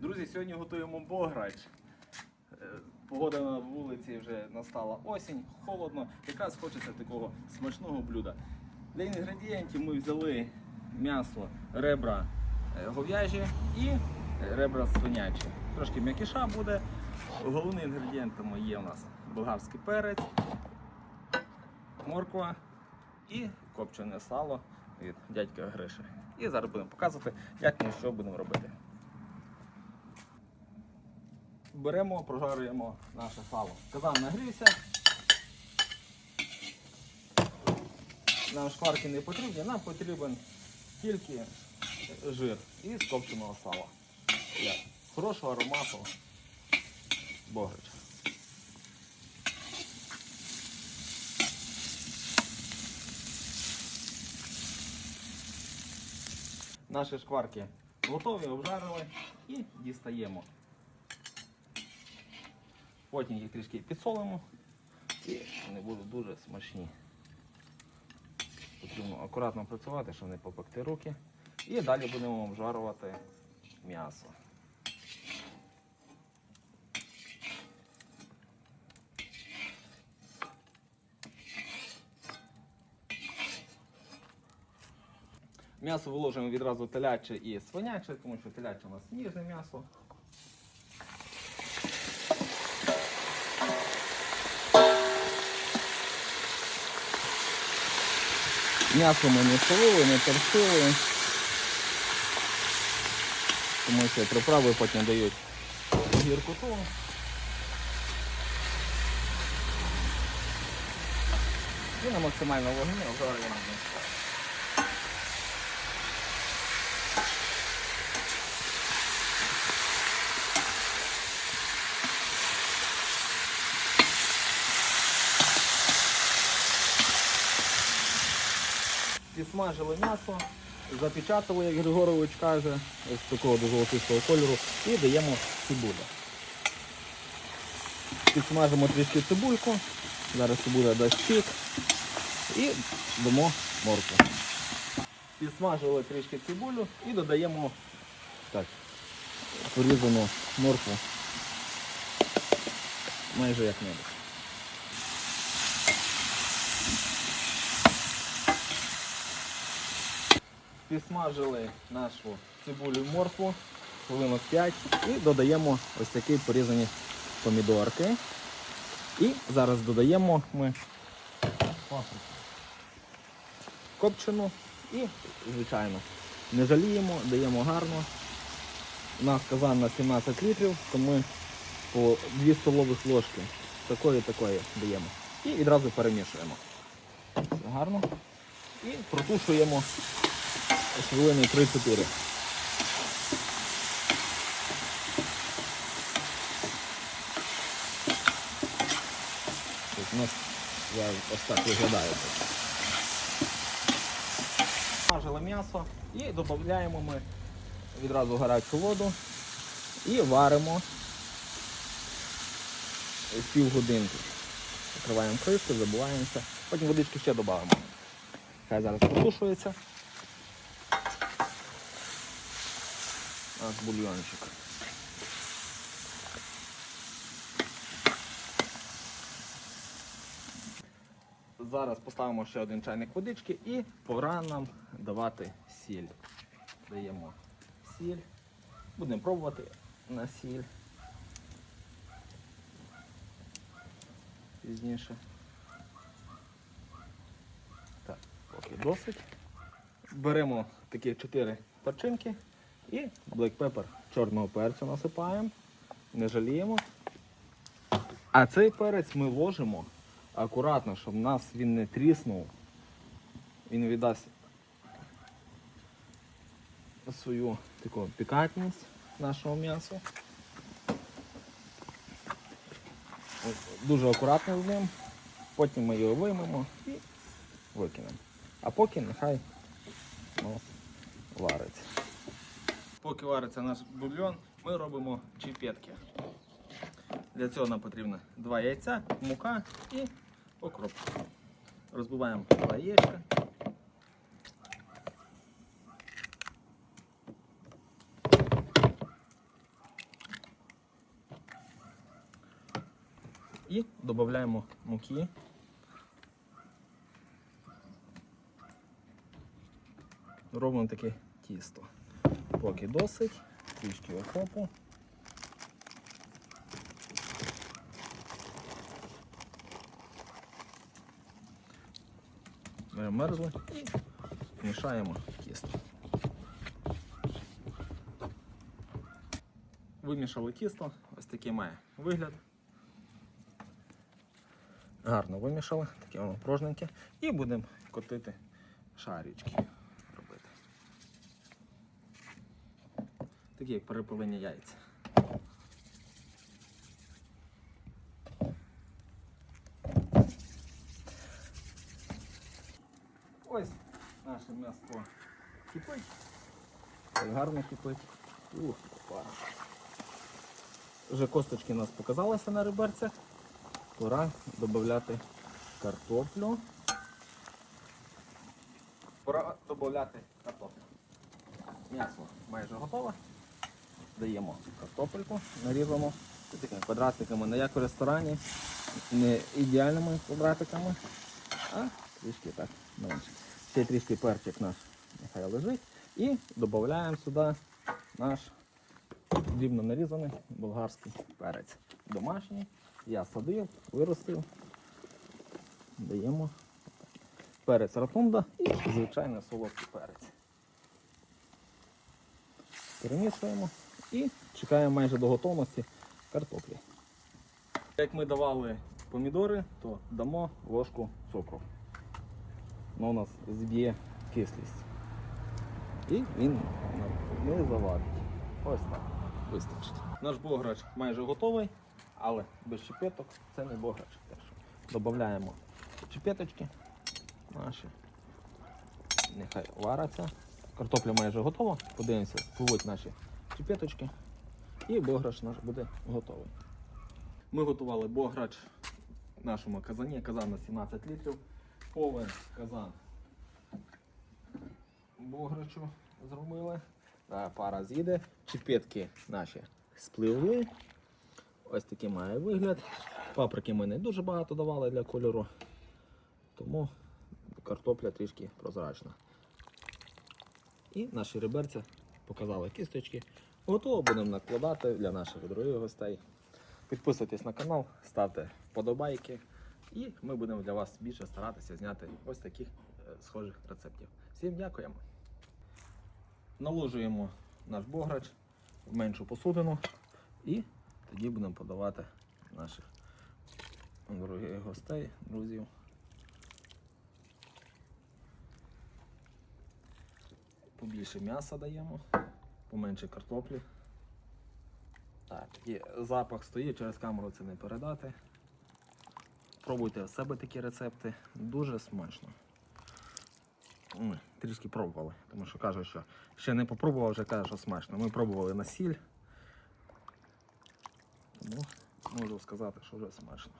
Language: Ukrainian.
Друзі, сьогодні готуємо бограч. Е, Погода на вулиці вже настала осінь, холодно. Якраз хочеться такого смачного блюда. Для інгредієнтів ми взяли м'ясо, ребра е, говяжі і ребра свинячі. Трошки м'якіша буде. Головними інгредієнтами є у нас болгарський перець, морква і копчене сало від дядька Гриші. І зараз будемо показувати, як ми що будемо робити. Беремо, прожарюємо наше сало. Казан нагрівся. Нам шкварки не потрібні, нам потрібен тільки жир і скопченого сала. Для хорошого аромату богрича. Наші шкварки готові, обжарили і дістаємо. Потім їх трішки підсолимо і вони будуть дуже смачні. Потрібно акуратно працювати, щоб не попекти руки. І далі будемо обжарувати м'ясо. М'ясо виложимо відразу теляче і свиняче, тому що теляче у нас ніжне м'ясо. М'ясо ми не солили, не торсили, тому що приправи потім дають гіркоту. І на максимальному вогні обжарюємо. Підсмажили м'ясо, запечатали, як Григорович каже, ось такого до золотистого кольору, і даємо цибулю. Підсмажимо трішки цибульку, зараз цибуля дасть сік і дамо морку. Підсмажили трішки цибулю і додаємо так, порізану моркву майже як небудь. Підсмажили нашу цибулю і моркву хвилинок 5 і додаємо ось такі порізані помідорки. І зараз додаємо ми паприку. Копчену і, звичайно, не жаліємо, даємо гарно. У нас казан на 17 літрів, то ми по 2 столових ложки такої такої даємо. І відразу перемішуємо. Все гарно. І протушуємо хвилини 3-4. Тобто у нас ось так виглядає. Смажили м'ясо і додаємо ми відразу гарячу воду і варимо півгодинки. Закриваємо кришку, забуваємося, потім водички ще додаємо. Хай зараз протушується. Наш бульйончик. Зараз поставимо ще один чайник водички і пора нам давати сіль. Даємо сіль. Будемо пробувати на сіль. Пізніше. Так, поки досить. Беремо такі 4 перчинки і black pepper чорного перцю насипаємо, не жаліємо. А цей перець ми ложимо акуратно, щоб в нас він не тріснув. Він віддасть свою таку пікантність нашого м'яса. Дуже акуратно з ним. Потім ми його виймемо і викинемо. А поки нехай ну, вариться. Поки вариться наш бульйон, ми робимо чіпетки. Для цього нам потрібно два яйця, мука і окроп. Розбиваємо два яєчка. І додаємо муки. Робимо таке тісто. Поки досить, трішки окропу. Беремо мерзле і мішаємо тісто. Вимішали тісто, ось такий має вигляд. Гарно вимішали, таке воно прожненьке. І будемо котити шарічки робити. Такі як перепилені яйця. Ось наше м'ясо кипить. Гарно кипить. Ух, пара. Вже косточки у нас показалися на реберцях. Пора додати картоплю. Пора додати картоплю. М'ясо майже готове. Даємо картопельку, нарізаємо такими квадратиками, не як в ресторані, не ідеальними квадратиками, а трішки так менше. Ще трішки перчик наш нехай лежить. І додаємо сюди наш дрібно нарізаний болгарський перець. Домашній. Я садив, виростив. Даємо перець ротунда і звичайний солодкий перець. Перемішуємо і чекаємо майже до готовності картоплі. Як ми давали помідори, то дамо ложку цукру. Воно у нас зб'є кислість. І він не завадить. Ось так. Вистачить. Наш бограч майже готовий, але без чепеток це не бограч. Додаємо чепеточки наші. Нехай вараться. Картопля майже готова. Подивимося, спливуть наші чепеточки. І бограч наш буде готовий. Ми готували бограч в нашому казані. Казан на 17 літрів. Повен казан бограчу зробили. Пара з'їде. Чіпетки наші спливли. Ось такий має вигляд. Паприки ми не дуже багато давали для кольору, тому картопля трішки прозрачна. І наші реберця показали кісточки. Готово будемо накладати для наших других гостей. Підписуйтесь на канал, ставте вподобайки. І ми будемо для вас більше старатися зняти ось таких е, схожих рецептів. Всім дякуємо! Наложуємо наш бограч в меншу посудину і тоді будемо подавати наших дорогих гостей, друзів. Побільше м'яса даємо, поменше картоплі. Так, і запах стоїть, через камеру це не передати. Пробуйте в себе такі рецепти, дуже смачно. Ми трішки пробували, тому що кажуть, що ще не попробував, вже каже, що смачно. Ми пробували на сіль. Тому можу сказати, що вже смачно.